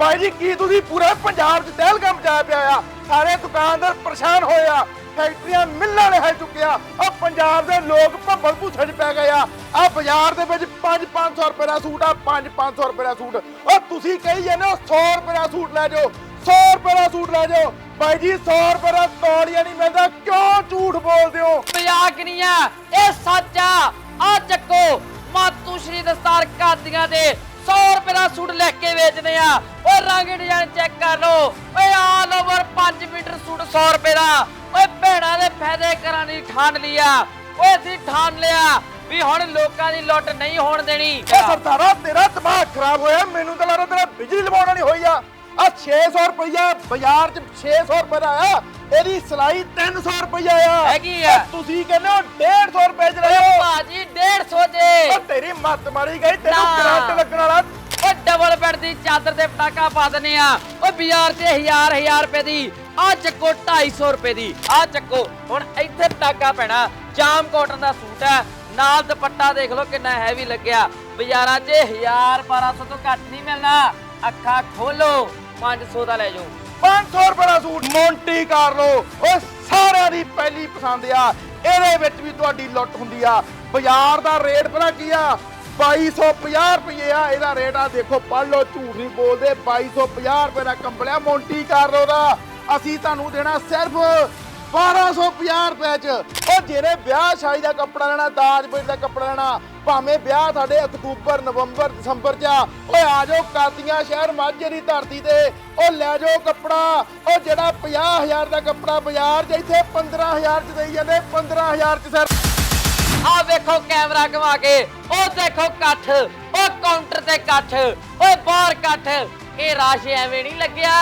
ਬਾਈ ਜੀ, ਕੀ ਤੁਸੀਂ ਪੂਰੇ ਪੰਜਾਬ 'ਚ ਦਹਿਲਗਮ ਮਚਾਇਆ ਪਿਆ ਆ? ਸਾਰੇ ਦੁਕਾਨਦਾਰ ਪਰੇਸ਼ਾਨ ਹੋਏ ਆ। ਫੈਕਟਰੀਆਂ ਮਿੱਲਾਂ ਨੇ ਹੈ ਚੁੱਕਿਆ। ਆ ਪੰਜਾਬ ਦੇ ਲੋਕ ਭੰਬਲ ਭੂਸੇ 'ਚ ਪੈ ਗਏ ਆ। ਆ ਬਾਜ਼ਾਰ ਦੇ ਵਿੱਚ 5-500 ਰੁਪਏ ਦਾ ਸੂਟ ਆ 5-500 ਰੁਪਏ ਦਾ ਸੂਟ। ਉਹ ਤੁਸੀਂ ਕਹੀ ਜਾਂਦੇ ਹੋ 100 ਰੁਪਏ ਦਾ ਸੂਟ ਲੈ ਜਾਓ 100 ਰੁਪਏ ਦਾ ਸੂਟ ਲੈ ਜਾਓ। ਬਾਈ ਜੀ 100 ਰੁਪਏ ਦਾ ਤੌਲੀਆ ਨਹੀਂ ਮਿਲਦਾ। ਕਿਉਂ ਝੂਠ ਬੋਲਦੇ ਹੋ? ਮਜ਼ਾਕ ਨਹੀਂ ਆ। ਇਹ ਸੱਚ ਆ। ਆ ਚੱਕੋ। ਮਾਤੂ ਸ਼੍ਰੀ ਦਸਤਾਰ ਕਾਦੀਆਂ ਦੇ 100 ਰੁਪਏ ਦਾ ਸੂਟ ਲੈ ਕੇ ਵੇਚਦੇ ਆ। ਓਏ ਰੰਗ ਡਿਜ਼ਾਈਨ ਚੈੱਕ ਕਰ ਲਓ। ਓਏ ਆਲ ਓਵਰ 5 ਮੀਟਰ ਸੂਟ 100 ਰੁਪਏ ਦਾ। ਓਏ ਭੈਣਾਂ ਦੇ ਫਾਇਦੇ ਕਰਾਂ ਦੀ ਠਾਣ ਲਿਆ। ਓਏ ਅਸੀਂ ਠਾਣ ਲਿਆ ਵੀ ਹੁਣ ਲੋਕਾਂ ਦੀ ਲੁੱਟ ਨਹੀਂ ਹੋਣ ਦੇਣੀ। ਇਹ ਸਰਦਾਰਾ, ਤੇਰਾ ਦਿਮਾਗ ਖਰਾਬ ਹੋਇਆ। ਮੈਨੂੰ ਤਾਂ ਲੱਗਦਾ ਤੇਰਾ ਬਿਜਲੀ ਲਵਾਉਣ ਵਾਲੀ ਹੋਈ ਆ। ਆ 600 ਰੁਪਇਆ ਬਾਜ਼ਾਰ 'ਚ 600 ਰੁਪਏ ਦਾ ਆ ਇਹਦੀ ਸਲਾਈ 300 ਰੁਪਇਆ ਆ। ਹੈਗੀ ਆ। ਉਹ ਤੁਸੀਂ ਕਹਿੰਦੇ ਹੋ 150 ਰੁਪਏ 'ਚ ਲੈ ਜਾਓ ਭਾਜੀ 150 ਜੇ। ਉਹ ਤੇਰੀ ਮੱਤ ਮਾਰੀ ਗਈ ਤੈਨੂੰ ਨਾ। ਕਰੰਟ ਲੱਗਣ ਵਾਲਾ। ਓ ਡਬਲ ਬੈੱਡ ਦੀ ਚਾਦਰ ਤੇ ਪਟਾਕਾ ਪਾ ਦਨੇ ਆ। ਓ ਬਾਜ਼ਾਰ 'ਚ ਹਜ਼ਾਰ ਹਜ਼ਾਰ ਰੁਪਏ ਦੀ। ਆ ਚੱਕੋ 250 ਰੁਪਏ ਦੀ। ਆ ਚੱਕੋ। ਹੁਣ ਇੱਥੇ ਪਟਾਕਾ ਪੈਣਾ। ਜਾਮ ਕਾਟਨ ਦਾ ਸੂਟ ਹੈ। ਨਾਲ ਦੁਪੱਟਾ ਦੇਖ ਲਓ ਕਿੰਨਾ ਹੈਵੀ ਲੱਗਿਆ। ਬਾਜ਼ਾਰਾਂ 'ਚ 1000 1200 ਤੋਂ ਘੱਟ ਨਹੀਂ ਮਿਲਣਾ। ਅੱਖਾਂ ਖੋਲੋ। 500 ਦਾ ਲੈ ਜਾਓ। 500 ਰੁਪਏ ਦਾ ਸੂਟ ਮੌਂਟੀ ਕਰ ਲੋ ਸਾਰਿਆਂ ਦੀ ਪਹਿਲੀ ਪਸੰਦ ਆ। ਇਹਦੇ ਵਿੱਚ ਵੀ ਤੁਹਾਡੀ ਲੁੱਟ ਹੁੰਦੀ ਆ। ਬਾਜ਼ਾਰ ਦਾ ਰੇਟ ਪਤਾ ਕੀ ਆ? 2250 ਰੁਪਏ ਆ ਇਹਦਾ ਰੇਟ ਆ। ਦੇਖੋ, ਪੜ੍ਹ ਲਓ, ਝੂਠ ਨਹੀਂ ਬੋਲਦੇ। 2250 ਰੁਪਏ ਦਾ ਕੰਬਲਿਆ ਮੌਂਟੀ ਕਰ ਲੋ ਦਾ। ਅਸੀਂ ਤੁਹਾਨੂੰ ਦੇਣਾ ਸਿਰਫ 1250 ਰੁਪਏ ਚ। ਉਹ ਜਿਹੜੇ ਵਿਆਹ ਸ਼ਾਦੀ ਦਾ ਕੱਪੜਾ ਲੈਣਾ ਦਾਜ ਪੇਟ ਦਾ ਕੱਪੜਾ ਲੈਣਾ ਭਾਵੇਂ ਵਿਆਹ ਸਾਡੇ ਅਕਤੂਬਰ ਨਵੰਬਰ ਦਸੰਬਰ ਚ ਓਏ ਆ ਜਾਓ ਕਾਦੀਆਂ ਸ਼ਹਿਰ ਮਾਝੇ ਦੀ ਧਰਤੀ ਤੇ। ਉਹ ਲੈ ਜਾਓ ਕੱਪੜਾ। ਉਹ ਜਿਹੜਾ 50000 ਦਾ ਕੱਪੜਾ ਬਾਜ਼ਾਰ 'ਚ ਇੱਥੇ 15000 ਚ ਦੇਈ ਜਾਂਦੇ 15000 ਚ ਸਰ। ਆ ਵੇਖੋ ਕੈਮਰਾ ਘੁਮਾ ਕੇ ਉਹ ਦੇਖੋ ਇਕੱਠ ਉਹ ਕਾਊਂਟਰ ਤੇ ਇਕੱਠ ਓਏ ਬਾਹਰ ਇਕੱਠ। ਇਹ ਰਾਸ਼ ਐਵੇਂ ਨਹੀਂ ਲੱਗਿਆ।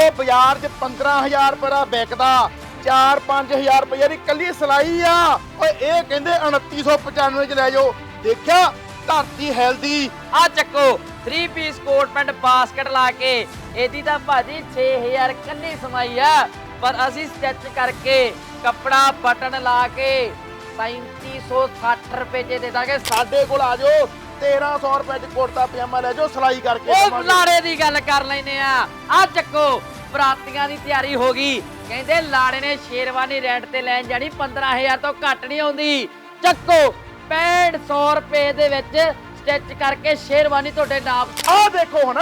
ਉਹ ਬਾਜ਼ਾਰ 'ਚ 15000 ਰੁਪਏ ਦਾ ਵਿਕਦਾ। 4-5000 ਰੁਪਏ ਦੀ ਕੱਲੀ ਸਲਾਈ ਆ। ਓਏ ਇਹ ਕਹਿੰਦੇ 2995 ਚ ਲੈ ਜਾਓ। ਦੇਖਿਆ ਧਰਤੀ ਹੈਲਦੀ। ਆ ਚੱਕੋ 3 ਪੀਸ ਕੋਟ ਪੈਂਟ ਬਾਸਕਟ ਲਾ ਕੇ। ਇਹਦੀ ਤਾਂ ਭਾਜੀ 6000 ਕੱਲੀ ਸਮਾਈ ਆ। ਪਰ ਅਸੀਂ ਸਟਿਚ ਕਰਕੇ ਕੱਪੜਾ ਬਟਨ ਲਾ ਕੇ 3760 ਰੁਪਏ ਚ ਦੇ ਦਾਂਗੇ। ਸਾਡੇ ਕੋਲ ਆ ਜਾਓ 1300 ਰੁਪਏ ਚ ਕੁੜਤਾ ਪਜਾਮਾ ਲੈ ਜਾਓ ਸਲਾਈ ਕਰਕੇ ਉਹ। ਲਾੜੇ ਦੀ ਗੱਲ ਕਰ ਲੈਨੇ ਆ। ਆ ਚੱਕੋ ਬਰਾਤੀਆਂ ਦੀ ਤਿਆਰੀ ਹੋ ਗਈ। ਕਹਿੰਦੇ ਲਾੜੇ ਨੇ ਸ਼ੇਰਵਾਨੀ ਰੈਂਟ ਤੇ ਲੈਣ ਜਾਣੀ 15000 ਤੋਂ ਘੱਟ ਨਹੀਂ ਆਉਂਦੀ। ਚੱਕੋ 6500 ਰੁਪਏ ਦੇ ਵਿੱਚ ਸਟਿਚ ਕਰਕੇ ਸ਼ੇਰਵਾਨੀ ਤੁਹਾਡੇ ਨਾਮ। ਆਹ ਦੇਖੋ ਹੁਣ,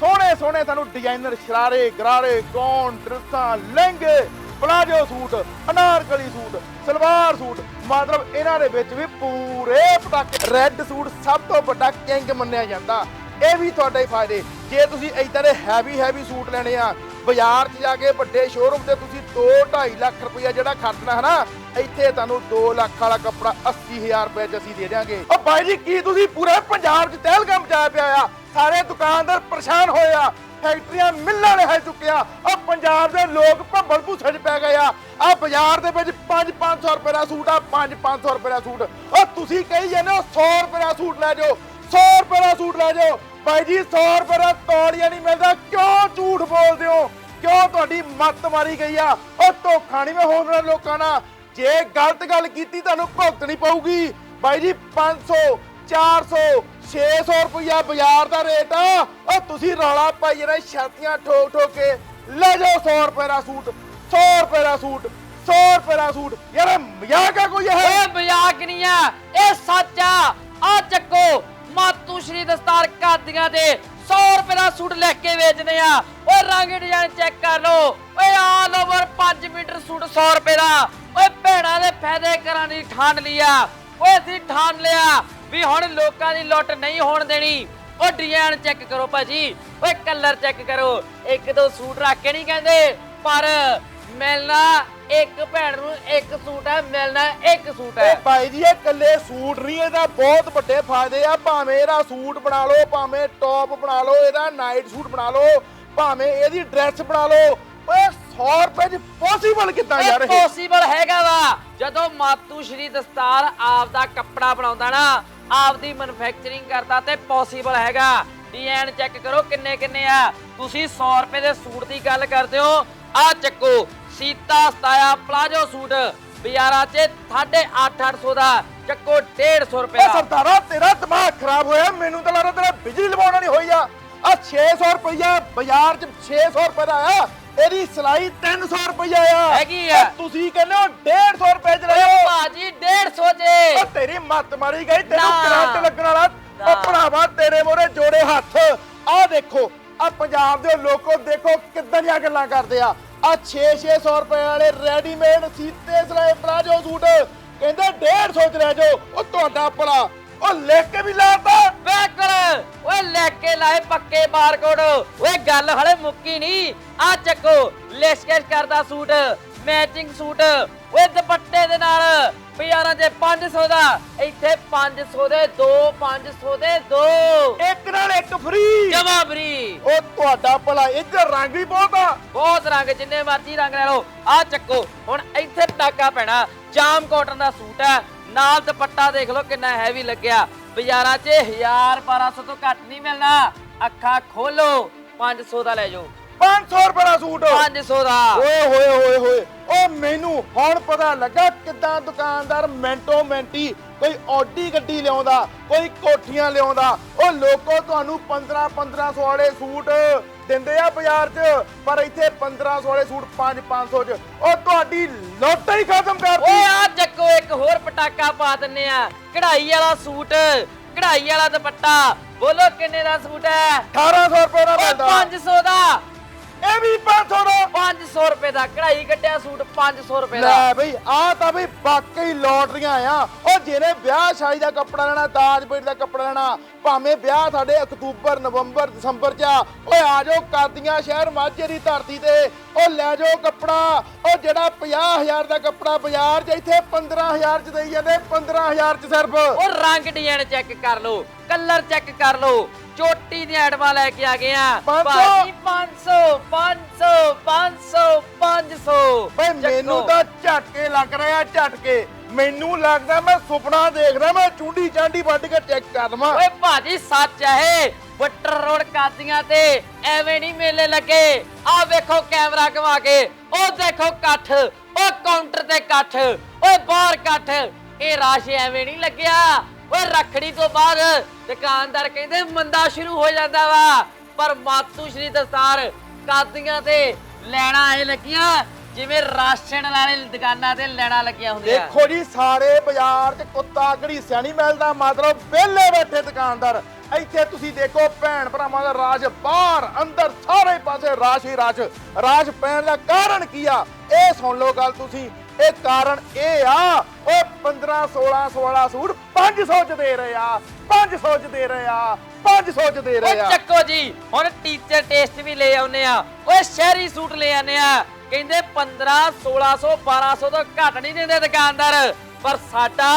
ਸੋਹਣੇ ਸੋਹਣੇ ਤੁਹਾਨੂੰ ਡਿਜ਼ਾਈਨਰ ਸ਼ਰਾਰੇ, ਗਰਾਰੇ ਗੌਨ ਡਰੈਸਾਂ, ਲਹਿੰਗੇ, palazzo suit, anarkali suit, salwar suit, ਮਤਲਬ ਇਹਨਾਂ ਦੇ ਵਿੱਚ ਵੀ ਪੂਰੇ ਪਟਾਕੇ। ਰੈੱਡ ਸੂਟ ਸਭ ਤੋਂ ਵੱਡਾ ਕਿੰਗ ਮੰਨਿਆ ਜਾਂਦਾ। ਇਹ ਵੀ ਤੁਹਾਡੇ ਹੀ ਫਾਇਦੇ। ਜੇ ਤੁਸੀਂ ਇਦਾਂ ਦੇ ਹੈਵੀ ਹੈਵੀ ਸੂਟ ਲੈਣੇ ਆ ਬਾਜ਼ਾਰ 'ਚ ਜਾ ਕੇ ਵੱਡੇ ਸ਼ੋਰੂਮ ਤੇ ਤੁਸੀਂ 2.5 ਲੱਖ ਰੁਪਇਆ ਜਿਹੜਾ ਖਰਚਣਾ ਹੈ ਨਾ, ਇੱਥੇ ਤੁਹਾਨੂੰ 2 ਲੱਖ ਵਾਲਾ ਕੱਪੜਾ 80000 ਰੁਪਏ 'ਚ ਅਸੀਂ ਦੇ ਦਿਆਂਗੇ। ਉਹ ਬਾਈ ਜੀ, ਕੀ ਤੁਸੀਂ ਪੂਰੇ ਪੰਜਾਬ 'ਚ ਤਹਿਲਕਾ ਮਚਾਇਆ ਪਿਆ ਆ? ਸਾਰੇ ਦੁਕਾਨਦਾਰ ਪਰੇਸ਼ਾਨ ਹੋਏ ਆ। ਫੈਕਟਰੀਆਂ ਮਿੱਲਾਂ ਨੇ ਹੈ ਚੁੱਕਿਆ। ਆ ਪੰਜਾਬ ਦੇ ਲੋਕ ਭੰਬਲ ਭੂਸੇ 'ਚ ਪੈ ਗਏ ਆ। ਆ ਬਾਜ਼ਾਰ ਦੇ ਵਿੱਚ 5-500 ਰੁਪਏ ਦਾ ਸੂਟ ਆ 5-500 ਰੁਪਏ ਦਾ ਸੂਟ। ਉਹ ਤੁਸੀਂ ਕਹੀ ਜਾਂਦੇ ਹੋ 100 ਰੁਪਏ ਦਾ ਸੂਟ ਲੈ ਜਾਓ 100 ਰੁਪਏ ਦਾ ਸੂਟ ਲੈ ਜਾਓ। ਭਾਈ ਜੀ 100 ਰੁਪਏ ਦਾ ਤੌਲੀਆ ਨਹੀਂ ਮਿਲਦਾ। ਕਿਉਂ ਝੂਠ ਬੋਲਦੇ ਹੋ? ਕਿਉਂ ਤੁਹਾਡੀ ਮੱਤ ਮਾਰੀ ਗਈ ਆ? ਉਹ ਧੋਖਾ ਨਹੀਂ ਮੈਂ ਹੋਣ ਲੋਕਾਂ ਨਾਲ। ਜੇ ਗਲਤ ਗੱਲ ਕੀਤੀ, ਤੁਹਾਨੂੰ ਭੁਗਤਣੀ ਪਊਗੀ। ਬਾਈ ਜੀ 500 400 600 ਰੁਪਇਆ ਬਾਜ਼ਾਰ ਦਾ ਰੇਟ ਆ। ਉਹ ਤੁਸੀਂ ਰੌਲਾ ਪਾਈ ਜਿਹੜੇ ਛਾਤੀਆਂ ਠੋਕ ਠੋਕ ਕੇ। ਲੈ ਜਾਓ 100 ਰੁਪਏ ਦਾ ਸੂਟ 100 ਰੁਪਏ ਦਾ ਸੂਟ 100 ਰੁਪਏ ਦਾ ਸੂਟ। ਯਾਰ ਮਜ਼ਾਕ ਆ ਕੋਈ ਇਹ? ਇਹ ਮਜ਼ਾਕ ਨਹੀਂ ਆ, ਇਹ ਸੱਚ ਆ। ਆ ਚੱਕੋ ਮਾਤੂ ਦਸਤਾਰ ਕਾਦੀਆਂ ਦੇ 100 ਰੁਪਏ ਦਾ ਸੂਟ ਲੈ ਕੇ ਵੇਚਦੇ ਆ ਓਏ ਰੰਗ ਡਿਜ਼ਾਈਨ ਚੈੱਕ ਕਰ ਲਓ। ਓਏ ਆਲ ਓਵਰ 5 ਮੀਟਰ ਸੂਟ 100 ਰੁਪਏ ਦਾ। ਓਏ ਭੈਣਾਂ ਦੇ ਫਾਇਦੇ ਕਰਾਂ ਦੀ ਠਾਣ ਲਿਆ। ਓਏ ਅਸੀਂ ਠਾਣ ਲਿਆ ਵੀ ਹੁਣ ਲੋਕਾਂ ਦੀ ਲੁੱਟ ਨਹੀਂ ਹੋਣ ਦੇਣੀ। ਓ ਡਿਜ਼ਾਈਨ ਚੈੱਕ ਕਰੋ ਭਾਜੀ। ਓਏ ਕਲਰ ਚੈੱਕ ਕਰੋ। ਇੱਕ ਦੋ ਸੂਟ ਰੱਖ ਕੇ ਨਹੀਂ ਕਹਿੰਦੇ, ਪਰ ਮਿਲਣਾ ਇੱਕ ਭੈਣ ਨੂੰ ਇੱਕ ਸੂਟ ਹੈ ਮਿਲਣਾ ਇੱਕ ਸੂਟ ਹੈ ਇਹ ਭਾਈ ਜੀ ਇਹ ਕੱਲੇ ਸੂਟ ਨਹੀਂ ਇਹਦਾ ਬਹੁਤ ਵੱਡੇ ਫਾਇਦੇ ਆ। ਭਾਵੇਂ ਇਹਦਾ ਸੂਟ ਬਣਾ ਲਓ ਭਾਵੇਂ ਟੌਪ ਬਣਾ ਲਓ ਇਹਦਾ ਨਾਈਟ ਸੂਟ ਬਣਾ ਲਓ ਭਾਵੇਂ ਇਹਦੀ ਡਰੈਸ ਬਣਾ ਲਓ ਓਏ 100 ਰੁਪਏ ਚ ਪੋਸੀਬਲ ਕਿੱਦਾਂ ਯਾਰ ਇਹ? ਇਹ ਪੋਸੀਬਲ ਹੈਗਾ ਵਾ। ਜਦੋਂ ਮਾਤੂ ਸ਼੍ਰੀ ਦਸਤਾਰ ਆਪ ਦਾ ਕੱਪੜਾ ਬਣਾਉਂਦਾ ਨਾ ਆਪ ਦੀ ਮੈਨੂਫੈਕਚਰਿੰਗ ਕਰਦਾ ਤੇ ਪੋਸੀਬਲ ਹੈਗਾ। ਡਿਜ਼ਾਈਨ ਚੈੱਕ ਕਰੋ ਕਿੰਨੇ ਕਿੰਨੇ ਆ। ਤੁਸੀਂ 100 ਰੁਪਏ ਦੇ ਸੂਟ ਦੀ ਗੱਲ ਕਰਦੇ ਹੋ ਆ ਚੱਕੋ। ਸੀਤਾ ਸਤਾਇਆ ਪਲਾਜੋ ਸੂਟ। ਬਾਜ਼ਾਰਾਂ 'ਚ 850 ਦਾ ਚੱਕੋ 150 ਰੁਪਏ ਸਰਦਾਰਾ ਤੇਰਾ ਦਿਮਾਗ ਖਰਾਬ ਹੋਇਆ। ਮੈਨੂੰ ਤਾਂ ਲੱਗਦਾ ਤੇਰਾ ਬਿਜਲੀ ਲਵਾਉਣ ਵਾਲੀ ਹੋਈ ਆ। ਆ 600 ਰੁਪਇਆ ਬਾਜ਼ਾਰ 'ਚ 600 ਰੁਪਏ ਦਾ ਆ। ਇਹਦੀ ਸਿਲਾਈ 300 ਰੁਪਇਆ ਆ। ਹੈਗੀ ਆ। ਉਹ ਤੁਸੀਂ ਕਹਿੰਦੇ ਹੋ 150 ਰੁਪਏ 'ਚ ਓਏ ਜਾਓ ਭਾਜੀ 150 ਜੇ ਉਹ ਤੇਰੀ ਮੱਤ ਮਾਰੀ ਗਈ। ਤੈਨੂੰ ਨਾ। ਕਰੰਟ ਲੱਗਣ ਵਾਲਾ। ਨਾ। ਉਹ ਭਰਾਵਾ ਤੇਰੇ ਮੋਰੇ ਜੋੜੇ ਹੱਥ। ਆਹ ਦੇਖੋ ਆ ਪੰਜਾਬ ਦੇ ਲੋਕੋ ਦੇਖੋ ਕਿੱਦਾਂ ਦੀਆਂ ਗੱਲਾਂ ਕਰਦੇ ਆ। ਆ 6-600 ਰੁਪਏ ਵਾਲੇ ਰੈਡੀਮੇਡ ਸੀਤੇ ਸਲਾਏ ਪਲਾਜੋ ਸੂਟ, ਕਹਿੰਦੇ 150 ਚ ਲੈ ਜਾਓ, ਉਹ ਤੁਹਾਡਾ ਭਲਾ। ਉਹ ਲੈ ਕੇ ਵੀ ਲਾਤਾ। ਬਿਲਕੁਲ ਓਏ ਲੈ ਕੇ ਲਾਏ ਪੱਕੇ ਬਾਰਕੋਡ। ਓਏ ਗੱਲ ਹਲੇ ਮੁੱਕੀ ਨਹੀਂ। ਆ ਚੱਕੋ, ਲਿਸ਼ਕੇਸ਼ ਕਰਦਾ ਸੂਟ ਮੈਚਿੰਗ ਸੂਟ। ਓਏ ਦੁਪੱਟੇ ਦੇ ਨਾਲ। ਪਿਆਰਾਂ ਦੇ 500 ਦਾ। ਇੱਥੇ 500 ਦੇ 2 500 ਦੇ 2 ਇੱਕ ਨਾਲ ਇੱਕ ਫ੍ਰੀ ਜਮਾ ਫਰੀ ਉਹ ਤੁਹਾਡਾ ਭਲਾ ਇੱਧਰ ਰੰਗ ਵੀ ਬਹੁਤ ਆ। ਬਹੁਤ ਰੰਗ ਜਿੰਨੇ ਮਰਜ਼ੀ ਰੰਗ ਲੈ ਲਓ। ਆ ਚੱਕੋ ਹੁਣ ਇੱਥੇ ਟਾਕਾ ਪੈਣਾ। ਜਾਮ ਕਾਟਨ ਦਾ ਸੂਟ ਹੈ। ਨਾਲ ਦੁਪੱਟਾ ਦੇਖ ਲਓ ਕਿੰਨਾ ਹੈਵੀ ਲੱਗਿਆ। ਬਾਜ਼ਾਰਾਂ 'ਚ 1000 1200 ਤੋਂ ਘੱਟ ਨਹੀਂ ਮਿਲਣਾ। ਅੱਖਾਂ ਖੋਲੋ। 500 ਦਾ ਲੈ ਜਾਓ। 500 ਰੁਪਏ ਦਾ ਸੂਟ। 500 ਦਾ। ਓਏ ਹੋਏ ਹੋਏ ਹੋਏ। ਉਹ ਮੈਨੂੰ ਹੁਣ ਪਤਾ ਲੱਗਾ ਕਿੱਦਾਂ ਦੁਕਾਨਦਾਰ ਮੈਂਟੋ ਮੈਂਟੀ ਕੋਈ ਆਡੀ ਗੱਡੀ ਲਿਆਉਂਦਾ ਕੋਈ ਕੋਠੀਆਂ ਲਿਆਉਂਦਾ। ਉਹ ਲੋਕੋ ਤੁਹਾਨੂੰ 15 1500 ਵਾਲੇ ਸੂਟ ਦਿੰਦੇ ਆ ਬਾਜ਼ਾਰ 'ਚ ਪਰ ਇੱਥੇ 1500 ਵਾਲੇ ਸੂਟ 5 500 'ਚ। ਉਹ ਤੁਹਾਡੀ ਲੁੱਟ ਹੀ ਖਤਮ ਕਰਤੀ। ਓਏ ਆ ਚੱਕੋ ਇੱਕ ਹੋਰ ਪਟਾਕਾ ਪਾ ਦਿੰਨੇ ਆ। ਕਢਾਈ ਵਾਲਾ ਸੂਟ ਕਢਾਈ ਵਾਲਾ ਦੁਪੱਟਾ। ਬੋਲੋ ਕਿੰਨੇ ਦਾ ਸੂਟ ਹੈ? 1800 ਰੁਪਏ ਦਾ ਮਿਲਦਾ। 500 ਦਾ। ਇਹ ਵੀ 500 ਦਾ। 500 ਰੁਪਏ ਦਾ ਕਢਾਈ ਕੱਢਿਆ ਸੂਟ 500 ਰੁਪਏ ਦਾ। ਲੈ ਬਈ ਆ ਤਾਂ ਬਈ ਵਾਕਈ ਲੋਟਰੀਆਂ ਆ। ਉਹ ਜਿਹਨੇ ਵਿਆਹ ਸ਼ਾਦੀ ਦਾ ਕੱਪੜਾ ਲੈਣਾ ਦਾਜ ਪੇਟ ਦਾ ਕੱਪੜਾ ਲੈਣਾ ਭਾਵੇਂ ਵਿਆਹ ਸਾਡੇ ਅਕਤੂਬਰ ਨਵੰਬਰ ਦਸੰਬਰ ਚ ਆ ਓਏ ਆ ਜਾਓ ਕਾਦੀਆਂ ਸ਼ਹਿਰ ਮਾਝੇ ਦੀ ਧਰਤੀ ਤੇ। ਉਹ ਲੈ ਜਾਓ ਕੱਪੜਾ। ਉਹ ਜਿਹੜਾ 50000 ਦਾ ਕੱਪੜਾ ਬਾਜ਼ਾਰ 'ਚ ਇੱਥੇ 15000 ਚ ਦੇਈ ਜਾਂਦੇ 15000 ਚ ਸਿਰਫ। ਉਹ ਰੰਗ ਡਿਜ਼ਾਈਨ ਚੈੱਕ ਕਰ ਲਓ ਕਲਰ ਚੈੱਕ ਕਰ ਲਓ। ਚੋਟੀ ਦੀਆਂ ਐਡਮਾਂ ਲੈ ਕੇ ਆ ਗਏ ਆ। ਪੰਜ ਸੌ। ਭਾਜੀ 500 500 500 500 ਬਈ ਮੈਨੂੰ ਤਾਂ ਝਟਕੇ ਲੱਗ ਰਿਹਾ ਝਟਕੇ। ਮੈਨੂੰ ਲੱਗਦਾ ਮੈਂ ਸੁਪਨਾ ਦੇਖਦਾ ਮੈਂ ਚੁੰਡੀ ਚਾਂਡੀ ਵੱਢ ਕੇ ਚੈੱਕ ਕਰ ਲਵਾਂ। ਓਏ ਭਾਜੀ ਸੱਚ ਹੈ ਇਹ। ਬੱਟਰ ਰੋਡ ਕਾਦੀਆਂ ਤੇ ਐਵੇਂ ਨਹੀਂ ਮੇਲੇ ਲੱਗੇ। ਆ ਵੇਖੋ ਕੈਮਰਾ ਘਵਾ ਕੇ। ਉਹ ਦੇਖੋ ਇਕੱਠ ਉਹ ਕਾਊਂਟਰ ਤੇ ਇਕੱਠ ਓਏ ਬਾਹਰ ਇਕੱਠ। ਇਹ ਰਾਸ਼ ਐਵੇਂ ਨਹੀਂ ਲੱਗਿਆ। ਓਏ ਰੱਖੜੀ ਤੋਂ ਬਾਅਦ ਦੁਕਾਨਦਾਰ ਕਹਿੰਦੇ ਮੰਦਾ ਸ਼ੁਰੂ ਹੋ ਜਾਂਦਾ ਵਾ, ਪਰ ਮਾਤੂ ਸ਼੍ਰੀ ਦਸਤਾਰ ਕਾਦੀਆਂ ਤੇ ਲੈਣਾ ਐ ਲੱਗੀਆਂ, ਜਿਵੇਂ ਰਾਸ਼ਨ ਵਾਲੇ ਦੁਕਾਨਾਂ ਤੇ ਲੈਣਾ ਲੱਗੀਆਂ ਹੁੰਦੀਆਂ। ਦੇਖੋ ਜੀ, ਸਾਰੇ ਬਾਜ਼ਾਰ 'ਚ ਕੁੱਤਾ ਘੜੀਸਿਆ ਨਹੀਂ ਮਿਲਦਾ, ਮਤਲਬ ਵਿਹਲੇ ਬੈਠੇ ਦੁਕਾਨਦਾਰ। ਇੱਥੇ ਤੁਸੀਂ ਦੇਖੋ, ਭੈਣ ਭਰਾਵਾਂ ਦਾ ਰਾਜ ਬਾਹਰ, ਅੰਦਰ ਸਾਰੇ ਪਾਸੇ ਰਾਸ਼ ਹੀ ਰਾਸ਼। ਰਾਸ਼ ਪੈਣ ਦਾ ਕਾਰਨ ਕੀ ਆ? ਇਹ ਸੁਣ ਲਓ ਗੱਲ ਤੁਸੀਂ। ਇਹ ਕਾਰਨ ਇਹ ਆ, ਉਹ 15 16 16 ਸੂਟ 500 ਚ ਦੇ ਰਹੇ ਆ। 500 ਚ ਦੇ ਰਹੇ ਆ 500 ਚ ਦੇ ਰਹੇ ਓ ਆ ਚੱਕੋ ਜੀ ਹੁਣ ਟੀਚਰ ਟੇਸਟ ਵੀ ਲੈ ਆਉਨੇ ਆ। ਓਏ ਸ਼ਹਿਰੀ ਸੂਟ ਲੈ ਆਨੇ ਆ। ਕਹਿੰਦੇ 15 1600 1200 ਤੋਂ ਘੱਟ ਨਹੀਂ ਦਿੰਦੇ ਦੁਕਾਨਦਾਰ। ਪਰ ਸਾਡਾ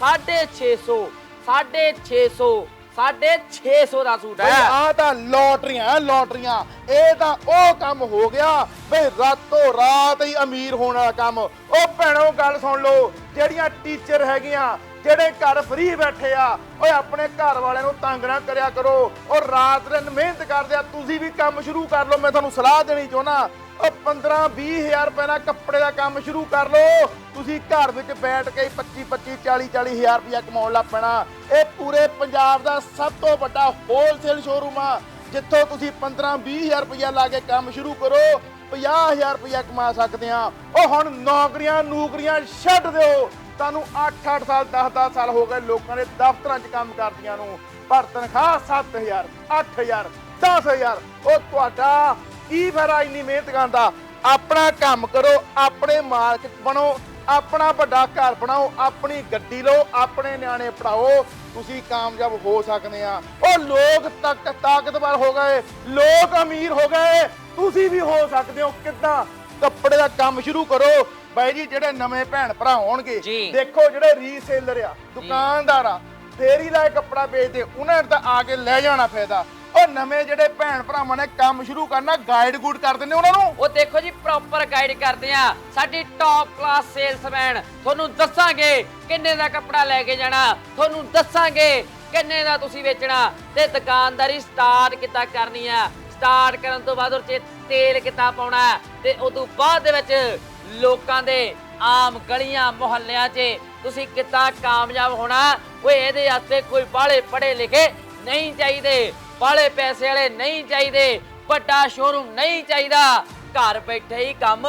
650 650 650 ਦਾ ਸੂਟ ਬਈ ਹੈ। ਆ ਤਾਂ ਲੋਟਰੀਆਂ ਆ, ਲੋਟਰੀਆਂ। ਇਹ ਤਾਂ ਉਹ ਕੰਮ ਹੋ ਗਿਆ। ਬਈ ਰਾਤੋਂ ਰਾਤ ਹੀ ਅਮੀਰ ਹੋਣ ਵਾਲਾ ਕੰਮ। ਉਹ ਭੈਣੋ ਗੱਲ ਸੁਣ ਲਓ ਜਿਹੜੀਆਂ ਟੀਚਰ ਹੈਗੀਆਂ ਜਿਹੜੇ ਘਰ ਫਰੀ ਬੈਠੇ ਆ, ਓਏ ਆਪਣੇ ਘਰ ਵਾਲਿਆਂ ਨੂੰ ਤੰਗ ਨਾ ਕਰਿਆ ਕਰੋ। ਉਹ ਰਾਤ ਦਿਨ ਮਿਹਨਤ ਕਰਦੇ ਆ, ਤੁਸੀਂ ਵੀ ਕੰਮ ਸ਼ੁਰੂ ਕਰ ਲਓ, ਮੈਂ ਤੁਹਾਨੂੰ ਸਲਾਹ ਦੇਣੀ ਚਾਹੁੰਦਾ। ਉਹ 15 20000 ਰੁਪਏ ਦਾ ਕੱਪੜੇ ਦਾ ਕੰਮ ਸ਼ੁਰੂ ਕਰ ਲਓ। ਤੁਸੀਂ ਘਰ ਵਿੱਚ ਬੈਠ ਕੇ 25 25 40 40000 ਰੁਪਇਆ ਕਮਾਉਣ ਲੱਗ ਪੈਣਾ। ਇਹ ਪੂਰੇ ਪੰਜਾਬ ਦਾ ਸਭ ਤੋਂ ਵੱਡਾ ਹੋਲਸੇਲ ਸ਼ੋਰੂਮ ਆ, ਜਿੱਥੋਂ ਤੁਸੀਂ 15 20000 ਰੁਪਇਆ ਲਾ ਕੇ ਕੰਮ ਸ਼ੁਰੂ ਕਰੋ 50000 ਰੁਪਇਆ ਕਮਾ ਸਕਦੇ ਆ। ਉਹ ਹੁਣ ਨੌਕਰੀਆਂ ਨੂਕਰੀਆਂ ਛੱਡ ਦਿਓ। ਤੁਹਾਨੂੰ 8-8 ਸਾਲ 10-10 ਸਾਲ ਹੋ ਗਏ ਲੋਕਾਂ ਦੇ ਦਫ਼ਤਰਾਂ 'ਚ ਕੰਮ ਕਰਦੀਆਂ ਨੂੰ। ਪਰ ਤਨਖਾਹ 7000 8000 10000 ਉਹ ਤੁਹਾਡਾ ਕੀ ਫਾਇਦਾ ਇੰਨੀ ਮਿਹਨਤ ਕਰਨ ਦਾ? ਆਪਣਾ ਕੰਮ ਕਰੋ, ਆਪਣੇ ਮਾਲਕ ਬਣੋ, ਆਪਣਾ ਵੱਡਾ ਘਰ ਬਣਾਓ, ਆਪਣੀ ਗੱਡੀ ਲਓ, ਆਪਣੇ ਨਿਆਣੇ ਪੜਾਓ ਤੁਸੀਂ ਕਾਮਯਾਬ ਹੋ ਸਕਦੇ ਆ। ਉਹ ਲੋਕ ਤੱਕ ਤਾਕਤਵਰ ਹੋ ਗਏ, ਲੋਕ ਅਮੀਰ ਹੋ ਗਏ। ਤੁਸੀਂ ਵੀ ਹੋ ਸਕਦੇ ਹੋ। ਕਿੱਦਾਂ? ਕੱਪੜੇ ਦਾ ਕੰਮ ਸ਼ੁਰੂ ਕਰੋ ਬਾਈ ਜੀ ਜਿਹੜੇ ਨਵੇਂ ਭੈਣ ਭਰਾ ਹੋਣਗੇ ਜੀ। ਦੇਖੋ ਜਿਹੜੇ ਰੀਸੇਲਰ ਆ ਦੁਕਾਨਦਾਰ ਆ ਫੇਰੀ ਦਾ ਇਹ ਕੱਪੜਾ ਵੇਚਦੇ ਉਹਨਾਂ ਨੇ ਤਾਂ ਆ ਕੇ ਲੈ ਜਾਣਾ ਫਾਇਦਾ। ਉਹ ਨਵੇਂ ਜਿਹੜੇ ਭੈਣ ਭਰਾਵਾਂ ਨੇ ਕੰਮ ਸ਼ੁਰੂ ਕਰਨਾ ਗਾਈਡ ਗੂਡ ਕਰ ਦਿੰਦੇ ਉਹਨਾਂ ਨੂੰ। ਉਹ ਦੇਖੋ ਜੀ ਪ੍ਰੋਪਰ ਗਾਈਡ ਕਰਦੇ ਆ। ਸਾਡੀ ਟੌਪ ਕਲਾਸ ਸੇਲਸਮੈਨ ਤੁਹਾਨੂੰ ਦੱਸਾਂਗੇ ਕਿੰਨੇ ਦਾ ਕੱਪੜਾ ਲੈ ਕੇ ਜਾਣਾ ਤੁਹਾਨੂੰ ਦੱਸਾਂਗੇ ਕਿੰਨੇ ਦਾ ਤੁਸੀਂ ਵੇਚਣਾ। ਤੇ ਦੁਕਾਨਦਾਰੀ ਸਟਾਰਟ ਕਿੱਦਾਂ ਕਰਨੀ ਆ? ਸਟਾਰਟ ਕਰਨ ਤੋਂ ਬਾਅਦ ਉਹ 'ਚ ਤੇਲ ਕਿੱਦਾਂ ਪਾਉਣਾ? ਹੈ ਤੇ ਉਦੋਂ ਬਾਅਦ ਦੇ ਵਿੱਚ ਲੋਕਾਂ ਦੇ ਆਮ ਗਲੀਆਂ, ਮੁਹੱਲਿਆਂ 'ਚ ਤੁਸੀਂ ਕਿੱਦਾਂ ਕਾਮਯਾਬ ਹੋਣਾ? ਓਏ, ਇਹਦੇ ਵਾਸਤੇ ਕੋਈ ਬਾਹਲੇ ਪੜੇ ਲਿਖੇ ਨਹੀਂ ਚਾਹੀਦੇ। ਬਾਲੇ ਪੈਸੇ ਵਾਲੇ ਨਹੀਂ ਚਾਹੀਦੇ। ਵੱਡਾ ਸ਼ੋਰੂਮ ਨਹੀਂ ਚਾਹੀਦਾ। ਘਰ ਬੈਠੇ ਹੀ ਕੰਮ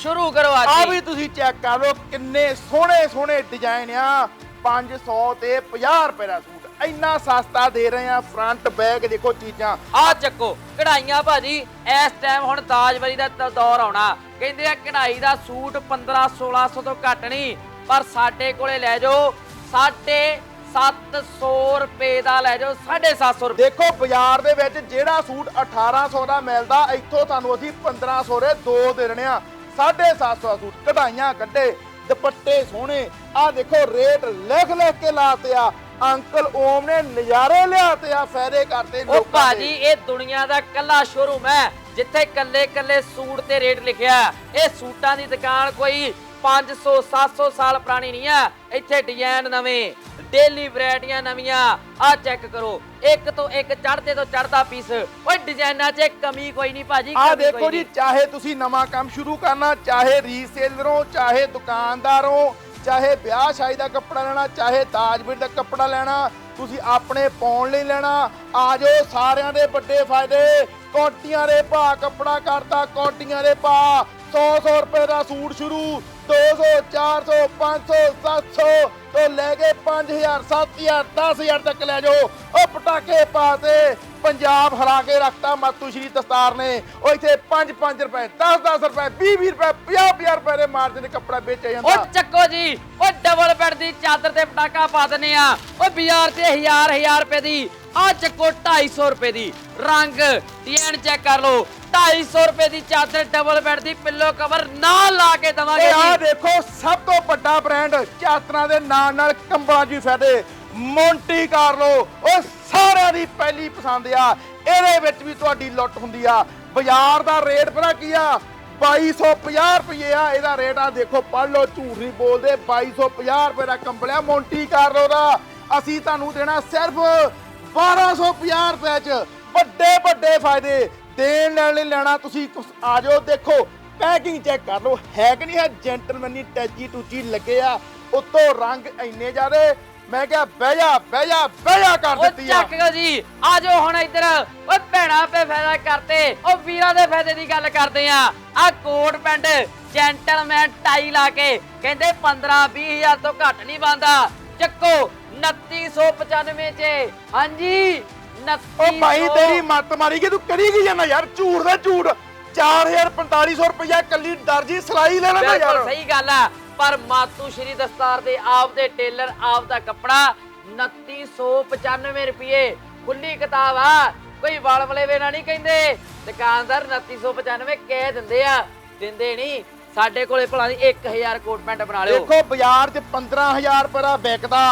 ਸ਼ੁਰੂ ਕਰੋ ਆ ਵੀ ਤੁਸੀਂ ਚੈੱਕ ਕਰ ਲਓ, ਕਿੰਨੇ ਸੋਹਣੇ ਸੋਹਣੇ ਡਿਜ਼ਾਈਨ ਆ 500 ਤੇ 50 ਰੁਪਏ ਦਾ ਸੂਟ। ਇੰਨਾ ਸਸਤਾ ਦੇ ਰਹੇ ਆ ਫਰੰਟ ਬੈਕ ਦੇਖੋ ਚੀਜ਼ਾਂ। ਆ ਚੱਕੋ ਕਢਾਈਆਂ ਭਾਜੀ ਇਸ ਟਾਈਮ ਹੁਣ ਦਾਜਵਰੀ ਦਾ ਦੌਰ ਆਉਣਾ। ਕਹਿੰਦੇ ਆ ਕਢਾਈ ਦਾ ਸੂਟ 15 1600 ਤੋਂ ਘੱਟ ਨਹੀਂ ਪਰ ਸਾਡੇ ਕੋਲੇ ਲੈ ਜਾਓ ਸਾਢੇ 700 ਰੁਪਏ ਦਾ ਲੈ ਜਾਓ 750 ਰੁਪਏ। ਦੇਖੋ ਬਾਜ਼ਾਰ ਦੇ ਵਿੱਚ ਜਿਹੜਾ ਸੂਟ 1800 ਦਾ ਮਿਲਦਾ ਇੱਥੋਂ ਤੁਹਾਨੂੰ ਅਸੀਂ 1500 ਦੇ ਦੋ ਦੇ ਰਹੇ ਆ। 750 ਦਾ ਸੂਟ ਕਢਾਈਆਂ ਕੱਢੇ ਦੁਪੱਟੇ ਸੋਹਣੇ ਆ ਦੇਖੋ ਰੇਟ ਲਿਖ ਲਿਖ ਕੇ ਲਾਤੇ ਆ। ਅੰਕਲ ਓਮ ਨੇ ਨਜ਼ਾਰੇ ਲਿਆਤੇ ਆ ਫਾਇਦੇ ਕਰਤੇ ਉਹ ਲੋਕਾਂ ਭਾਜੀ ਦੇ ਇਹ ਦੁਨੀਆ ਦਾ ਕੱਲਾ ਸ਼ੋਰੂਮ ਹੈ ਜਿੱਥੇ ਕੱਲੇ ਕੱਲੇ ਸੂਟ ਤੇ ਰੇਟ ਲਿਖਿਆ ਹੈ। ਇਹ ਸੂਟਾਂ ਦੀ ਦੁਕਾਨ ਕੋਈ 500 700 ਸਾਲ ਪੁਰਾਣੀ ਨਹੀਂ ਆ ਇੱਥੇ ਡਿਜ਼ਾਈਨ ਨਵੇਂ ਡੇਲੀ ਵੈਰਾਈਟੀਆਂ ਨਵੀਆਂ ਆ ਚੈੱਕ ਕਰੋ ਇੱਕ ਤੋਂ ਇੱਕ ਚੜ੍ਹਦੇ ਤੋਂ ਚੜ੍ਹਦਾ ਪੀਸ ਓਏ ਡਿਜ਼ਾਈਨਾਂ 'ਚ ਕਮੀ ਕੋਈ ਨਹੀਂ ਭਾਜੀ ਆ ਕਮੀ ਦੇਖੋ ਜੀ ਨਹੀਂ। ਚਾਹੇ ਤੁਸੀਂ ਨਵਾਂ ਕੰਮ ਸ਼ੁਰੂ ਕਰਨਾ ਚਾਹੇ ਰੀਸੇਲਰੋਂ ਚਾਹੇ ਦੁਕਾਨਦਾਰੋਂ ਚਾਹੇ ਵਿਆਹ ਸ਼ਾਦੀ ਦਾ ਕੱਪੜਾ ਲੈਣਾ, ਚਾਹੇ ਦਾਜਬੀਰ ਦਾ ਕੱਪੜਾ ਲੈਣਾ, ਤੁਸੀਂ ਆਪਣੇ ਪਾਉਣ ਲਈ ਲੈਣਾ। ਆ ਜਾਓ ਸਾਰਿਆਂ ਦੇ ਵੱਡੇ ਫਾਇਦੇ। ਕੋਟੀਆਂ ਦੇ ਭਾ ਕੱਪੜਾ ਕਰਤਾ ਕੋਟੀਆਂ ਦੇ ਭਾ 100 100 ਰੁਪਏ ਦਾ ਸੂਟ ਸ਼ੁਰੂ 200 400 500 700 ਤੋਂ ਲੈ ਕੇ 5000 7000 10000 ਤੱਕ ਲੈ ਜਾਓ। ਉਹ ਪਟਾਕੇ ਪਾਤੇ ਪੰਜਾਬ ਹਰਾ ਕੇ ਰੱਖਤਾ ਮਾਤੂ ਸ਼੍ਰੀ ਦਸਤਾਰ ਨੇ। ਉਹ ਇੱਥੇ 5 5 ਰੁਪਏ 10 10 ਰੁਪਏ 20 20 ਰੁਪਏ 50 50 ਰੁਪਏ ਦੇ ਮਾਰਜਨ ਕੱਪੜਾ ਵੇਚਿਆ ਜਾਂਦਾ। ਉਹ ਚੱਕੋ ਜੀ ਉਹ ਡਬਲ ਬੈੱਡ ਦੀ ਚਾਦਰ ਤੇ ਪਟਾਕਾ ਪਾ ਦਿੰਨੇ ਆ। ਉਹ ਬਾਜ਼ਾਰ ਤੇ ਹਜ਼ਾਰ ਹਜ਼ਾਰ ਰੁਪਏ ਦੀ। ਆ ਚੱਕੋ 250 ਰੁਪਏ ਦੀ। ਰੰਗ ਡਿਜ਼ਾਈਨ ਚੈੱਕ ਕਰ ਲਓ। 250 ਰੁਪਏ ਦੀ ਚਾਦਰ ਡਬਲ ਬੈੱਡ ਦੀ ਪਿੱਲੋ ਕਵਰ ਨਾਲ ਲਾ ਕੇ ਦਵਾਂਗੇ ਇਹ ਆ ਜੀ। ਦੇਖੋ ਸਭ ਤੋਂ ਵੱਡਾ ਬ੍ਰਾਂਡ ਚਾਦਰਾਂ ਦੇ ਨਾਲ ਨਾਲ ਕੰਬਲਾਂ ਜੀ ਫਾਇਦੇ ਮੌਂਟੀ ਕਾਰਲੋ ਉਹ ਸਾਰਿਆਂ ਦੀ ਪਹਿਲੀ ਪਸੰਦ ਆ। ਇਹਦੇ ਵਿੱਚ ਵੀ ਤੁਹਾਡੀ ਲੁੱਟ ਹੁੰਦੀ ਆ। ਬਾਜ਼ਾਰ ਦਾ ਰੇਟ ਪਤਾ ਕੀ ਆ? 2250 ਰੁਪਏ ਆ ਇਹਦਾ ਰੇਟ। ਆ ਦੇਖੋ ਪੜ ਲਓ, ਝੂਠ ਨਹੀਂ ਬੋਲਦੇ। 2250 ਰੁਪਏ ਦਾ ਕੰਬਲ ਮੌਂਟੀ ਕਾਰਲੋ ਦਾ। ਅਸੀਂ ਤੁਹਾਨੂੰ ਦੇਣਾ ਸਿਰਫ 1250 ਰੁਪਏ ਚ। ਵੱਡੇ ਵੱਡੇ ਫਾਇਦੇ। ਦੇਣ ਲੈਣ ਲਈ ਲੈਣਾ ਤੁਸੀਂ ਆ ਜਾਓ। ਦੇਖੋ, ਪੈਕਿੰਗ ਚੈੱਕ ਕਰ ਲਓ। ਹੈ ਕਿ ਨਹੀਂ? ਹੈ ਜੈਂਟਲਮੈਨੀ ਟੈਚੀ ਟੂਚੀ ਲੱਗੇ ਆ। ਉੱਤੋਂ ਰੰਗ ਇੰਨੇ ਜ਼ਿਆਦੇ। ਮੈਂ ਕਿਹਾ ਬਹਿ ਜਾ ਬਹਿ ਜਾ ਬਹਿ ਜਾ ਕਰ ਉਹ ਦਿੱਤੀ ਆ। ਚੱਕ ਗੋ ਜੀ ਆ ਜਾਓ ਹੁਣ ਇੱਧਰ। ਓਏ ਭੈਣਾ ਪੇ ਫਾਇਦਾ ਕਰਤੇ। ਉਹ ਵੀਰਾਂ ਦੇ ਫਾਇਦੇ ਦੀ ਗੱਲ ਕਰਦੇ ਆ। ਆ ਕੋਟ ਪੈਂਟ ਜੈਂਟਲਮੈਨ ਟਾਈ ਲਾ ਕੇ ਕਹਿੰਦੇ 15 20000 ਤੋਂ ਘੱਟ ਨਹੀਂ ਬੰਦਾ ਚੱਕੋ 2995 ਚ। ਹਾਂਜੀ 29 ਉਹ ਭਾਈ ਤੇਰੀ ਮੱਤ ਮਾਰੀ ਕਿ ਤੂੰ ਕਰੀ ਕੀ ਜਾਂਦਾ ਯਾਰ? ਝੂਠ ਦਾ ਝੂਠ। 4000 4500 ਰੁਪਇਆ ਕੱਲੀ ਦਰਜੀ ਸਲਾਈ ਲੈ ਯਾਰ ਬਿਲਕੁਲ ਸਹੀ ਗੱਲ ਆ। ਪਰ ਮਾਤੂ ਸ਼੍ਰੀ ਦਸਤਾਰ ਦੇ ਆਪ ਦੇ ਟੇਲਰ ਆਪ ਦਾ ਕੱਪੜਾ 2995 ਰੁਪਏ। ਖੁੱਲੀ ਕਿਤਾਬ ਆ ਕੋਈ ਵਲ ਵਲੇ ਵੇਣਾ ਨਹੀਂ ਕਹਿੰਦੇ। ਦੁਕਾਨਦਾਰ 2995 ਕਹਿ ਦਿੰਦੇ ਆ ਦਿੰਦੇ ਨਹੀਂ ਸਾਡੇ ਕੋਲੇ ਭਲਾ ਦੀ 1000 ਕੋਟ ਪੈਂਟ ਬਣਾ ਲਿਓ। ਦੇਖੋ ਬਾਜ਼ਾਰ 'ਚ 15000 ਰੁਪਏ ਦਾ ਵਿਕਦਾ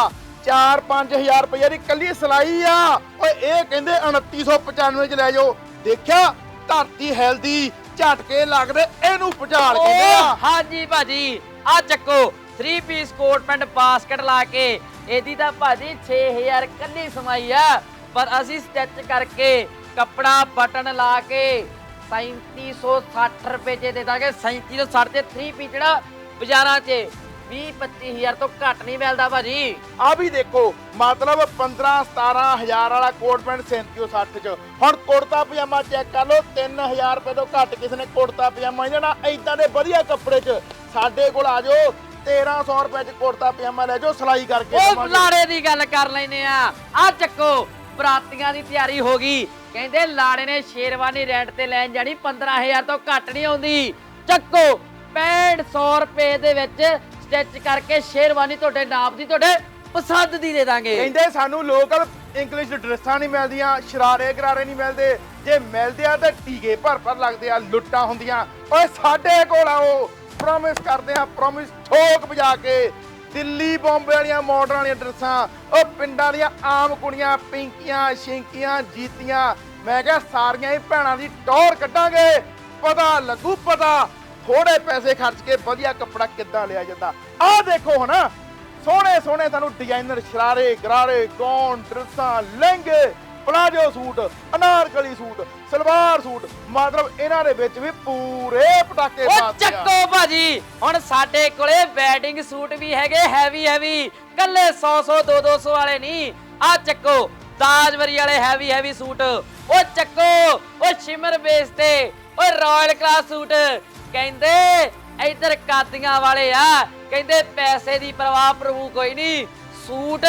4-5000 ਰੁਪਏ ਦੀ ਕੱਲੀ ਸਲਾਈ ਆ। ਓਏ ਇਹ ਕਹਿੰਦੇ 2995 ਚ ਲੈ ਜਾਓ। ਦੇਖਿਆ ਧਰਤੀ ਹੈਲਦੀ ਝਟਕੇ ਲੱਗਦੇ ਇਹਨੂੰ ਭੁਚਾਲ ਕਹਿੰਦੇ ਆ। ਹਾਂਜੀ ਭਾਜੀ। ਆ ਚੱਕੋ 3 ਪੀਸ ਕੋਟ ਪੈਂਟ ਬਾਸਕਟ ਲਾ ਕੇ, ਇਹਦੀ ਤਾਂ ਭਾਜੀ 6000 ਕੱਲੀ ਸਮਾਈ ਆ। ਪਰ ਅਸੀਂ ਸਟਿਚ ਕਰਕੇ ਕੱਪੜਾ ਬਟਨ ਲਾ ਕੇ 3760 ਰੁਪਏ ਚ ਦੇ ਦਾਂਗੇ। 3760 ਤੇ 3 ਪੀਸ ਜਿਹੜਾ ਬਾਜ਼ਾਰਾਂ 'ਚ 20 25000 ਤੋਂ ਘੱਟ ਨਹੀਂ ਮਿਲਦਾ ਭਾਜੀ। ਆ ਵੀ ਦੇਖੋ, ਮਤਲਬ 15-17000 ਵਾਲਾ ਕੋਟ ਪੈਂਟ 3760 ਚ। ਹੁਣ ਕੁੜਤਾ ਪਜਾਮਾ ਚੈੱਕ ਕਰ ਲਓ 3000 ਰੁਪਏ ਤੋਂ ਘੱਟ ਕਿਸੇ ਨੇ ਕੁੜਤਾ ਪਜਾਮਾ ਨਹੀਂ ਦੇਣਾ। ਐਦਾਂ ਦੇ ਵਧੀਆ ਕੱਪੜੇ ਚ ਸਾਡੇ ਕੋਲ ਆ ਜਾਓ। 1300 ਰੁਪਏ ਚ ਕੁੜਤਾ ਪਜਾਮਾ ਲੈ ਜਾਓ ਸਲਾਈ ਕਰਕੇ ਉਹ ਦੇਵਾਂਗੇ। ਲਾੜੇ ਦੀ ਗੱਲ ਕਰ ਲੈਨੇ ਆ। ਆ ਚੱਕੋ ਬਰਾਤੀਆਂ ਦੀ ਤਿਆਰੀ ਹੋ ਗਈ। ਕਹਿੰਦੇ ਲਾੜੇ ਨੇ ਸ਼ੇਰਵਾਨੀ ਰੈਂਟ ਤੇ ਲੈਣ ਜਾਣੀ 15000 ਤੋਂ ਘੱਟ ਨਹੀਂ ਆਉਂਦੀ। ਚੱਕੋ 6500 ਰੁਪਏ ਦੇ ਵਿੱਚ ਸਟਿਚ ਕਰਕੇ ਸ਼ੇਰਵਾਨੀ ਤੁਹਾਡੇ ਨਾਪ ਦੀ ਤੁਹਾਡੇ ਪਸੰਦ ਦੀ ਦੇ ਦਾਂਗੇ। ਕਹਿੰਦੇ ਸਾਨੂੰ ਲੋਕਲ ਇੰਗਲਿਸ਼ ਡਰੈਸਾਂ ਨਹੀਂ ਮਿਲਦੀਆਂ ਸ਼ਰਾਰੇ ਗਰਾਰੇ ਨਹੀਂ ਮਿਲਦੇ। ਜੇ ਮਿਲਦੇ ਆ ਤਾਂ ਟੀਕੇ ਭਰ ਭਰ ਲੱਗਦੇ ਆ ਲੁੱਟਾਂ ਹੁੰਦੀਆਂ। ਓਏ ਸਾਡੇ ਕੋਲ ਆਓ। ਪ੍ਰੋਮਿਸ ਕਰਦੇ ਆ ਪ੍ਰੋਮਿਸ ਠੋਕ ਵਜਾ ਕੇ ਦਿੱਲੀ, ਬੰਬੇ ਵਾਲੀਆਂ ਮਾਡਰਨ ਵਾਲੀਆਂ ਡਰੈਸਾਂ, ਉਹ ਪਿੰਡਾਂ ਦੀਆਂ ਆਮ ਕੁੜੀਆਂ, ਪਿੰਕੀਆਂ, ਸ਼ਿੰਕੀਆਂ ਜੀਤੀਆਂ। ਮੈਂ ਕਿਹਾ, ਸਾਰੀਆਂ ਹੀ ਭੈਣਾਂ ਦੀ ਟੌਰ ਕੱਢਾਂਗੇ। ਪਤਾ ਲੱਗੂ, ਪਤਾ ਥੋੜੇ ਪੈਸੇ ਖਰਚ ਕੇ ਵਧੀਆ ਕੱਪੜਾ ਕਿੱਦਾਂ ਲਿਆ ਜਾਂਦਾ। ਆਹ ਦੇਖੋ ਹਨਾ ਸੋਹਣੇ ਸੋਹਣੇ ਤੁਹਾਨੂੰ ਡਿਜ਼ਾਈਨਰ ਸ਼ਰਾਰੇ, ਗਰਾਰੇ ਗੌਨ ਡਰੈਸਾਂ, ਲਹਿੰਗੇ palazzo suit anarkali suit salwar suit ਮਤਲਬ ਇਹਨਾਂ ਦੇ ਵਿੱਚ ਵੀ ਪੂਰੇ ਪਟਾਕੇ ਉਹ ਪਾਤੇ ਆ। ਚੱਕੋ ਭਾਜੀ ਹੁਣ ਸਾਡੇ ਕੋਲੇ ਵੈਡਿੰਗ ਸੂਟ ਵੀ ਹੈਗੇ ਹੈਵੀ ਹੈਵੀ ਕੱਲੇ 100 100 200 ਵਾਲੇ ਨਹੀਂ। ਆ ਚੱਕੋ ਦਾਜਵਰੀ ਵਾਲੇ ਹੈਵੀ ਹੈਵੀ ਸੂਟ। ਉਹ ਚੱਕੋ ਉਹ ਸ਼ਿਮਰ ਬੇਸ ਤੇ ਉਹ ਰਾਇਲ ਕਲਾਸ ਸੂਟ। ਕਹਿੰਦੇ ਇੱਧਰ ਕਾਦੀਆਂ ਵਾਲੇ ਆ ਕਹਿੰਦੇ ਪੈਸੇ ਦੀ ਪਰਵਾਹ ਪ੍ਰਭੂ ਕੋਈ ਨਹੀਂ। ਸੂਟ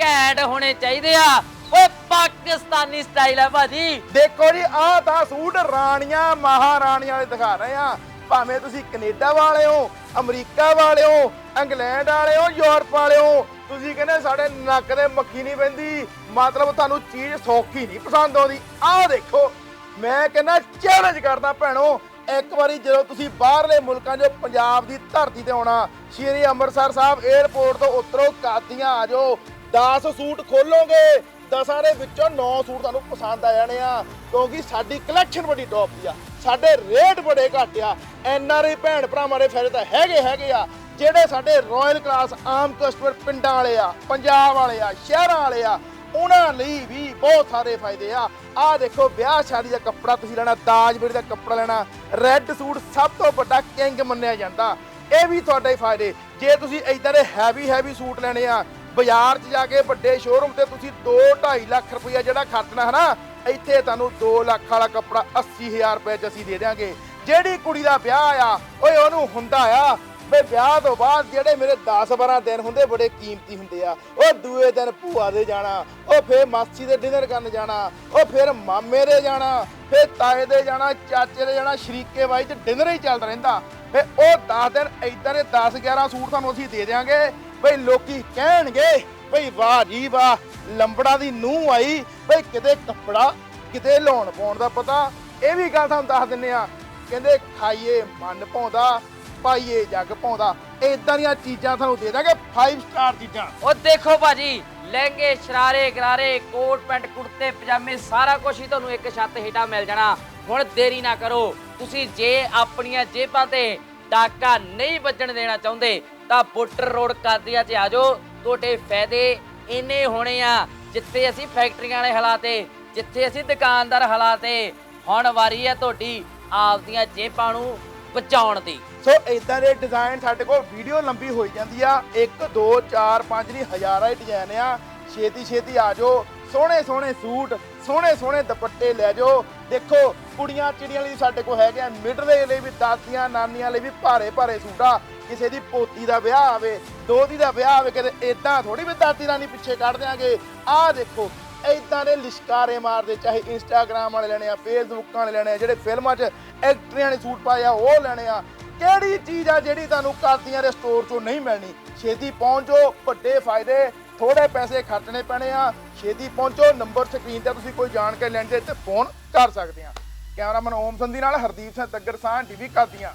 ਘੈਂਟ ਹੋਣੇ ਚਾਹੀਦੇ ਆ। ਓਏ ਪਾਕਿਸਤਾਨੀ ਸਟਾਈਲ ਆ ਭਾਜੀ। ਦੇਖੋ ਜੀ, ਆਹ ਤਾਂ ਸੂਟ ਰਾਣੀਆਂ, ਮਹਾਰਾਣੀਆਂ ਵਾਲੇ ਦਿਖਾ ਰਹੇ ਆ। ਭਾਵੇਂ ਤੁਸੀਂ ਕੈਨੇਡਾ ਵਾਲੇ ਹੋ, ਅਮਰੀਕਾ ਵਾਲੇ ਹੋ, ਇੰਗਲੈਂਡ ਵਾਲੇ ਹੋ, ਯੂਰਪ ਵਾਲੇ ਹੋ, ਤੁਸੀਂ ਕਹਿੰਦੇ ਸਾਡੇ ਨੱਕ ਦੇ ਮੱਖੀ ਨਹੀਂ ਪੈਂਦੀ। ਮਤਲਬ ਤੁਹਾਨੂੰ ਚੀਜ਼ ਸੌਖੀ ਨਹੀਂ ਪਸੰਦ ਆਉਂਦੀ। ਆਹ ਦੇਖੋ, ਮੈਂ ਕਹਿੰਦਾ ਚੈਲੰਜ ਕਰਦਾ ਭੈਣੋ, ਇੱਕ ਵਾਰੀ ਜਦੋਂ ਤੁਸੀਂ ਬਾਹਰਲੇ ਮੁਲਕਾਂ 'ਚੋਂ ਪੰਜਾਬ ਦੀ ਧਰਤੀ ਤੇ ਆਉਣਾ, ਸ਼੍ਰੀ ਅੰਮ੍ਰਿਤਸਰ ਸਾਹਿਬ 에ਅਰਪੋਰਟ ਤੋਂ ਉਤਰੋ ਕਾਦੀਆਂ ਆ ਜਾਓ 10 ਸੂਟ ਖੋਲੋਗੇ। ਦਸਾਂ ਦੇ ਵਿੱਚੋਂ 9 ਸੂਟ ਤੁਹਾਨੂੰ ਪਸੰਦ ਆ ਜਾਣੇ ਆ, ਕਿਉਂਕਿ ਸਾਡੀ ਕਲੈਕਸ਼ਨ ਬੜੀ ਟੌਪ ਦੀ ਆ। ਸਾਡੇ ਰੇਟ ਬੜੇ ਘੱਟ ਆ। ਐਨ ਆਰ ਆਈ ਭੈਣ ਭਰਾਵਾਂ ਦੇ ਫਾਇਦੇ ਤਾਂ ਹੈਗੇ ਹੈਗੇ ਆ। ਜਿਹੜੇ ਸਾਡੇ ਰਾਇਲ ਕਲਾਸ ਆਮ ਕਸਟਮਰ ਪਿੰਡਾਂ ਵਾਲੇ ਆ, ਪੰਜਾਬ ਵਾਲੇ ਆ, ਸ਼ਹਿਰਾਂ ਵਾਲੇ ਆ, ਉਹਨਾਂ ਲਈ ਵੀ ਬਹੁਤ ਸਾਰੇ ਫਾਇਦੇ ਆ। ਆਹ ਦੇਖੋ, ਵਿਆਹ ਸ਼ਾਦੀ ਦਾ ਕੱਪੜਾ ਤੁਸੀਂ ਲੈਣਾ, ਦਾਜ ਬੇੜੀ ਦਾ ਕੱਪੜਾ ਲੈਣਾ ਰੈੱਡ ਸੂਟ ਸਭ ਤੋਂ ਵੱਡਾ ਕਿੰਗ ਮੰਨਿਆ ਜਾਂਦਾ। ਇਹ ਵੀ ਤੁਹਾਡੇ ਹੀ ਫਾਇਦੇ। ਜੇ ਤੁਸੀਂ ਇਦਾਂ ਦੇ ਹੈਵੀ ਹੈਵੀ ਸੂਟ ਲੈਣੇ ਆ ਬਾਜ਼ਾਰ 'ਚ ਜਾ ਕੇ ਵੱਡੇ ਸ਼ੋਰੂਮ ਤੇ ਤੁਸੀਂ 2.5 ਲੱਖ ਰੁਪਇਆ ਜਿਹੜਾ ਖਰਚਣਾ ਹੈ ਨਾ, ਇੱਥੇ ਤੁਹਾਨੂੰ 2 ਲੱਖ ਵਾਲਾ ਕੱਪੜਾ 80000 ਰੁਪਏ 'ਚ ਅਸੀਂ ਦੇ ਦਿਆਂਗੇ। ਜਿਹੜੀ ਕੁੜੀ ਦਾ ਵਿਆਹ ਆ, ਓਏ ਉਹਨੂੰ ਹੁੰਦਾ ਆ ਬਈ ਵਿਆਹ ਤੋਂ ਬਾਅਦ ਜਿਹੜੇ ਮੇਰੇ 10-12 ਦਿਨ ਹੁੰਦੇ ਬੜੇ ਕੀਮਤੀ ਹੁੰਦੇ ਆ, ਉਹ ਦੂਏ ਦਿਨ ਭੂਆ ਦੇ ਜਾਣਾ, ਉਹ ਫੇਰ ਮਾਸੀ ਦੇ ਡਿਨਰ ਕਰਨ ਜਾਣਾ, ਉਹ ਫੇਰ ਮਾਮੇ ਦੇ ਜਾਣਾ, ਫੇਰ ਤਾਏ ਦੇ ਜਾਣਾ, ਚਾਚੇ ਦੇ ਜਾਣਾ, ਸ਼ਰੀਕੇ ਬਾਈ ਚ ਡਿਨਰ ਹੀ ਚੱਲਦਾ ਰਹਿੰਦਾ। ਫੇਰ ਉਹ 10 ਦਿਨ ਇਦਾਂ ਦੇ 10-11 ਸੂਟ ਤੁਹਾਨੂੰ ਅਸੀਂ ਦੇ ਦਿਆਂਗੇ ਬਈ ਲੋਕੀ ਕਹਿਣਗੇ, ਬਈ ਵਾਹ ਜੀ ਵਾਹ, ਲੰਬੜਾ ਦੀ ਨੂੰਹ ਆਈ, ਬਈ ਕਿਤੇ ਕੱਪੜਾ ਕਿਤੇ ਲਾਉਣ ਪਾਉਣ ਦਾ ਪਤਾ। ਇਹ ਵੀ ਗੱਲ ਤੁਹਾਨੂੰ ਦੱਸ ਦਿੰਨੇ ਆ, ਕਹਿੰਦੇ ਖਾਈਏ ਮਨ ਪਾਉਂਦਾ ਪਾਈਏ ਜੱਗ ਪਾਉਂਦਾ ਇਦਾਂ ਦੀਆਂ ਚੀਜ਼ਾਂ ਤੁਹਾਨੂੰ ਦੇ ਦਾਂਗੇ 5 ਸਟਾਰ ਚੀਜ਼ਾਂ। ਉਹ ਦੇਖੋ ਭਾਜੀ, ਲਹਿੰਗੇ, ਸ਼ਰਾਰੇ, ਗਰਾਰੇ, ਕੋਟ, ਪੈਂਟ, ਕੁੜਤੇ, ਪਜਾਮੇ, ਸਾਰਾ ਕੁਝ ਹੀ ਤੁਹਾਨੂੰ ਇੱਕ ਛੱਤ ਹੇਠਾਂ ਮਿਲ ਜਾਣਾ। ਹੁਣ ਦੇਰੀ ਨਾ ਕਰੋ, ਤੁਸੀਂ ਜੇ ਆਪਣੀਆਂ ਜੇਬਾਂ ਤੇ ਡਾਕਾ ਨਹੀਂ ਵੱਜਣ ਦੇਣਾ ਚਾਹੁੰਦੇ ਤਾਂ ਬੁੱਟਰ ਰੋਡ ਕਾਦੀਆਂ 'ਚ ਆ ਤੁਹਾਡੇ ਫਾਇਦੇ ਇੰਨੇ ਹੋਣੇ ਆ, ਜਿੱਥੇ ਅਸੀਂ ਫੈਕਟਰੀਆਂ ਵਾਲੇ ਹਾਲਾਤੇ ਜਿੱਥੇ ਅਸੀਂ ਦੁਕਾਨਦਾਰ ਹਾਲਾਤੇ ਹੁਣ ਵਾਰੀ ਆ ਤੁਹਾਡੀ ਆਪਦੀਆਂ ਜੇਬਾਂ ਨੂੰ ਬਚਾਉਣ ਦੀ। ਸੋ ਇਦਾਂ ਦੇ ਡਿਜ਼ਾਈਨ ਸਾਡੇ ਕੋਲ ਵੀਡੀਓ ਲੰਬੀ ਹੋਈ ਜਾਂਦੀ ਆ 1 2 4 5 ਨਹੀਂ, ਹਜ਼ਾਰਾਂ ਹੀ ਡਿਜ਼ਾਈਨ ਆ। ਛੇਤੀ ਛੇਤੀ ਆ ਜਾਓ ਸੋਹਣੇ ਸੋਹਣੇ ਸੂਟ ਸੋਹਣੇ ਸੋਹਣੇ ਦੁਪੱਟੇ ਲੈ ਜਾਓ। ਦੇਖੋ ਕੁੜੀਆਂ ਚਿੜੀਆਂ ਲਈ ਸਾਡੇ ਕੋਲ ਹੈਗੇ ਆ ਮਿਡਲੇ ਲਈ ਵੀ ਦਾਦੀਆਂ ਨਾਨੀਆਂ ਲਈ ਵੀ ਭਾਰੇ ਭਾਰੇ ਸੂਟ। ਕਿਸੇ ਦੀ ਪੋਤੀ ਦਾ ਵਿਆਹ ਆਵੇ ਦੋਤੀ ਦਾ ਵਿਆਹ ਆਵੇ, ਕਿਤੇ ਇਦਾਂ ਥੋੜੀ ਵੀ ਦਾਦੀ ਨਾਨੀ ਪਿੱਛੇ ਕੱਢ ਦਿਆਂਗੇ। ਆਹ ਦੇਖੋ ਇਦਾਂ ਦੇ ਲਿਸ਼ਕਾਰੇ ਮਾਰਦੇ, ਚਾਹੇ ਇੰਸਟਾਗ੍ਰਾਮ ਵਾਲੇ ਲੈਣੇ ਆ ਫੇਸਬੁੱਕ ਵਾਲੇ ਲੈਣੇ ਆ, ਜਿਹੜੇ ਫਿਲਮਾਂ 'ਚ ਐਕਟਰੀਆਂ ਨੇ ਸੂਟ ਪਾਏ ਆ, ਉਹ ਲੈਣੇ ਆ। ਕਿਹੜੀ ਚੀਜ਼ ਆ ਜਿਹੜੀ ਤੁਹਾਨੂੰ ਕਾਦੀਆਂ ਦੇ ਸਟੋਰ 'ਚੋਂ ਨਹੀਂ ਮਿਲਣੀ? ਛੇਤੀ ਪਹੁੰਚੋ, ਵੱਡੇ ਫਾਇਦੇ ਥੋੜੇ ਪੈਸੇ ਖਰਚਣੇ ਪੈਣੇ ਆ। ਛੇਤੀ ਪਹੁੰਚੋ, ਨੰਬਰ ਸਕਰੀਨ ਤੇ ਤੁਸੀਂ ਕੋਈ ਜਾਣਕਾਰੀ ਲੈਣ ਦੇ, ਤੇ ਫੋਨ ਕਰ ਸਕਦੇ ਆ। ਕੈਮਰਾਮੈਨ ਓਮ ਸੰਧੀ ਨਾਲ ਹਰਦੀਪ ਸਿੰਘ ਤੱਗਰ ਸਾਹ ਟੀਵੀ ਕਾਦੀਆਂ